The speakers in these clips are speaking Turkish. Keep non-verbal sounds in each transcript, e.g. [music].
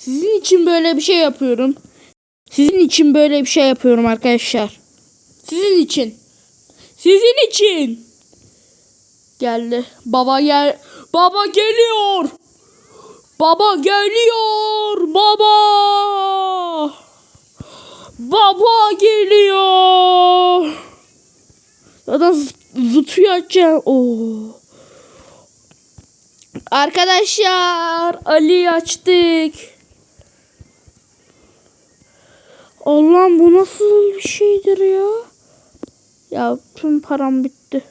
Sizin için böyle bir şey yapıyorum. Sizin için böyle bir şey yapıyorum arkadaşlar. Sizin için. Sizin için. Geldi. Baba gel. Baba geliyor. Baba geliyor. Baba. Baba geliyor. Zaten zıtıyor açacağım. Oo. Arkadaşlar Ali açtık. Allah'ım bu nasıl bir şeydir ya? Ya tüm param bitti.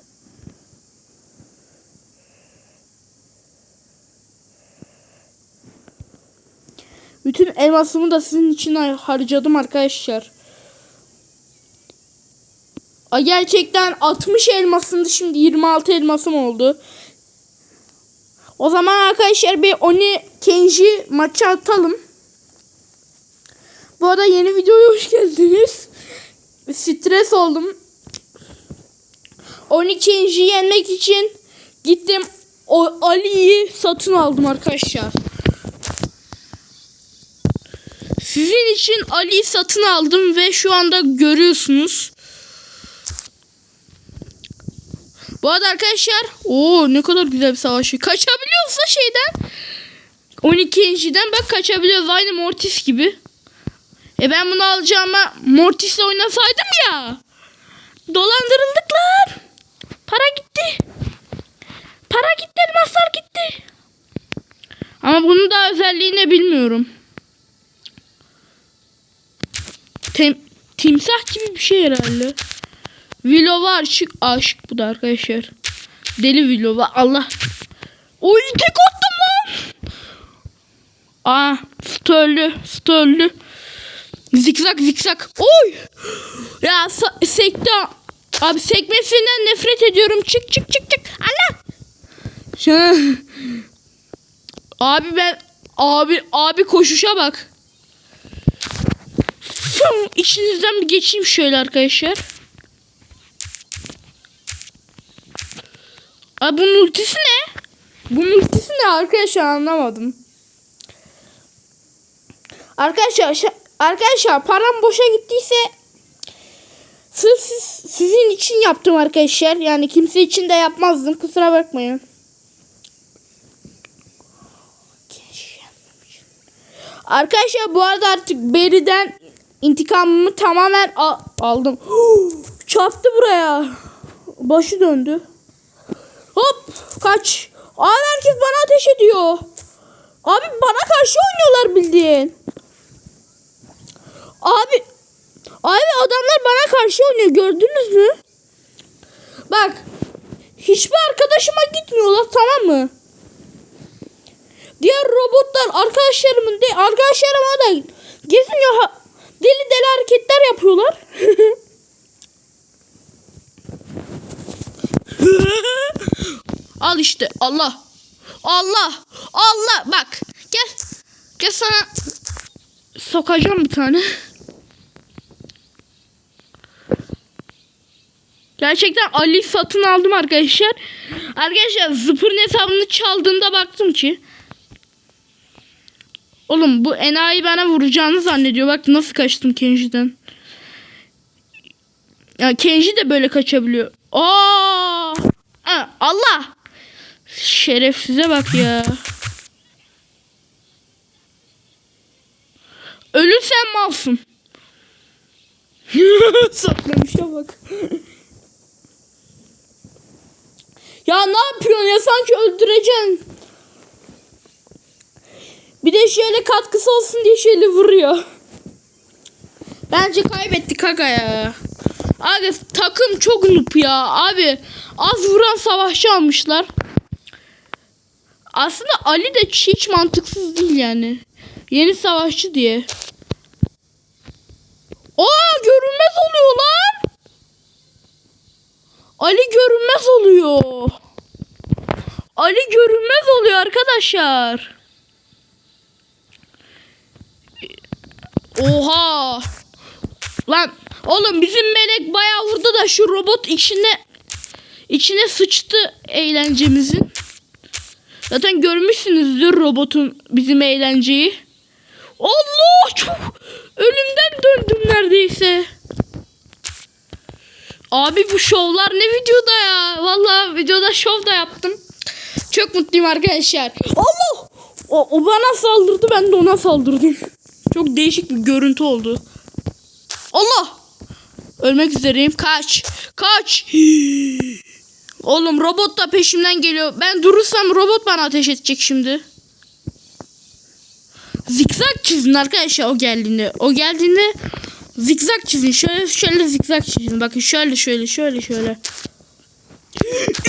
Bütün elmasımı da sizin için harcadım arkadaşlar. Ay gerçekten 60 elmasımdı şimdi 26 elmasım oldu. O zaman arkadaşlar bir Oni Kenji maçı atalım. Bu arada yeni videoya hoş geldiniz. Stres oldum. Oni Kenji'yi yenmek için gittim o Ali'yi satın aldım arkadaşlar. Sizin için Ali'yi satın aldım ve şu anda görüyorsunuz. Bu arada arkadaşlar o ne kadar güzel bir savaş. Kaçabiliyorsa şeyden 12.den bak kaçabiliyoruz aynı Mortis gibi. E ben bunu alacağıma Mortis'le oynasaydım ya. Dolandırıldık lan. Para gitti. Para gitti elmaslar gitti. Ama bunun da özelliğini bilmiyorum. Tem timsah gibi bir şey herhalde. Vilo var şık aşık bu da arkadaşlar. Deli Vilo var Allah. Oy tek attım lan. Aa störlü störlü. Zikzak zikzak. Oy. Ya sekti. Abi sekmesinden nefret ediyorum. Çık çık çık çık. Allah. Abi ben abi abi koşuşa bak. Fım, İçinizden bir geçeyim şöyle arkadaşlar. Abi bunun ultisi ne? Bunun ultisi ne arkadaşlar anlamadım. Arkadaşlar arkadaşlar param boşa gittiyse sırf siz, sizin için yaptım arkadaşlar. Yani kimse için de yapmazdım. Kusura bakmayın. Arkadaşlar bu arada artık Beri'den intikamımı tamamen al- aldım. [gasps] Çarptı buraya. Başı döndü. Hop kaç. Abi herkes bana ateş ediyor. Abi bana karşı oynuyorlar bildiğin. Abi adamlar bana karşı oynuyor gördünüz mü? Bak hiçbir arkadaşıma gitmiyorlar tamam mı? Diğer robotlar arkadaşlarımın de arkadaşlarıma da gezmiyor ha, deli deli hareketler yapıyorlar. [laughs] Al işte Allah. Allah. Allah bak. Gel. Gel sana sokacağım bir tane. Gerçekten Ali satın aldım arkadaşlar. Arkadaşlar Zıpır'ın hesabını çaldığında baktım ki. Oğlum bu enayi bana vuracağını zannediyor. Bak nasıl kaçtım Kenji'den. Ya Kenji de böyle kaçabiliyor. Aa! Ha, Allah! Şerefsize bak ya. Ölürsen malsın. [laughs] Saklamışa bak. [laughs] ya ne yapıyorsun ya sanki öldüreceksin. Bir de şöyle katkısı olsun diye şöyle vuruyor. Bence kaybettik aga ya. Abi takım çok noob ya. Abi az vuran savaşçı almışlar. Aslında Ali de hiç mantıksız değil yani. Yeni savaşçı diye. Aa görünmez oluyor lan. Ali görünmez oluyor. Ali görünmez oluyor arkadaşlar. Oha. Lan oğlum bizim melek bayağı vurdu da şu robot içine içine sıçtı eğlencemizin. Zaten görmüşsünüzdür robotun bizim eğlenceyi. Allah çok ölümden döndüm neredeyse. Abi bu şovlar ne videoda ya? Vallahi videoda şov da yaptım. Çok mutluyum arkadaşlar. Allah! O, o bana saldırdı ben de ona saldırdım. Çok değişik bir görüntü oldu. Allah! Ölmek üzereyim. Kaç. Kaç. [gasps] Oğlum robot da peşimden geliyor. Ben durursam robot bana ateş edecek şimdi. Zikzak çizin arkadaşlar o geldiğinde. O geldiğinde zikzak çizin. Şöyle şöyle zikzak çizin. Bakın şöyle şöyle şöyle şöyle.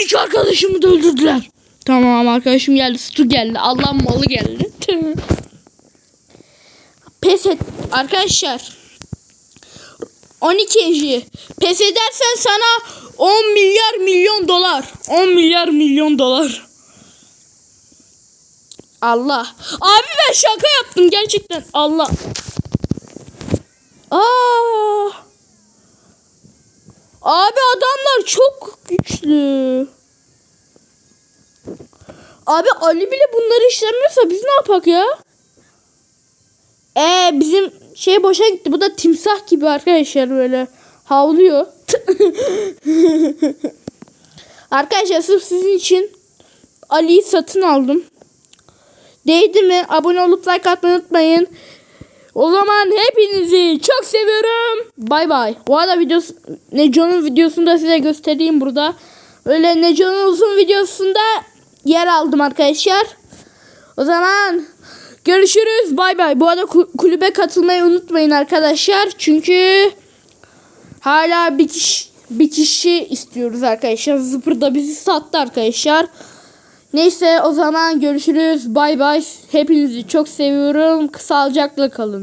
İki arkadaşımı da öldürdüler. Tamam arkadaşım geldi. Stu geldi. Allah'ın malı geldi. [laughs] Pes et. Arkadaşlar. 12. Pes edersen sana 10 milyar milyon dolar. 10 milyar milyon dolar. Allah. Abi ben şaka yaptım gerçekten. Allah. Aa. Abi adamlar çok güçlü. Abi Ali bile bunları işlemiyorsa biz ne yapak ya? Ee bizim şey boşa gitti. Bu da timsah gibi arkadaşlar böyle havlıyor. [laughs] arkadaşlar sırf sizin için Ali'yi satın aldım. Değdi mi? Abone olup like atmayı unutmayın. O zaman hepinizi çok seviyorum. Bay bay. Bu arada videosu, Neco'nun videosunu da size göstereyim burada. Öyle Neco'nun uzun videosunda yer aldım arkadaşlar. O zaman görüşürüz. Bay bay. Bu arada ku- kulübe katılmayı unutmayın arkadaşlar. Çünkü hala bir kişi, bir kişi istiyoruz arkadaşlar. Zıpır da bizi sattı arkadaşlar. Neyse o zaman görüşürüz. Bay bay. Hepinizi çok seviyorum. Sağlıcakla kalın.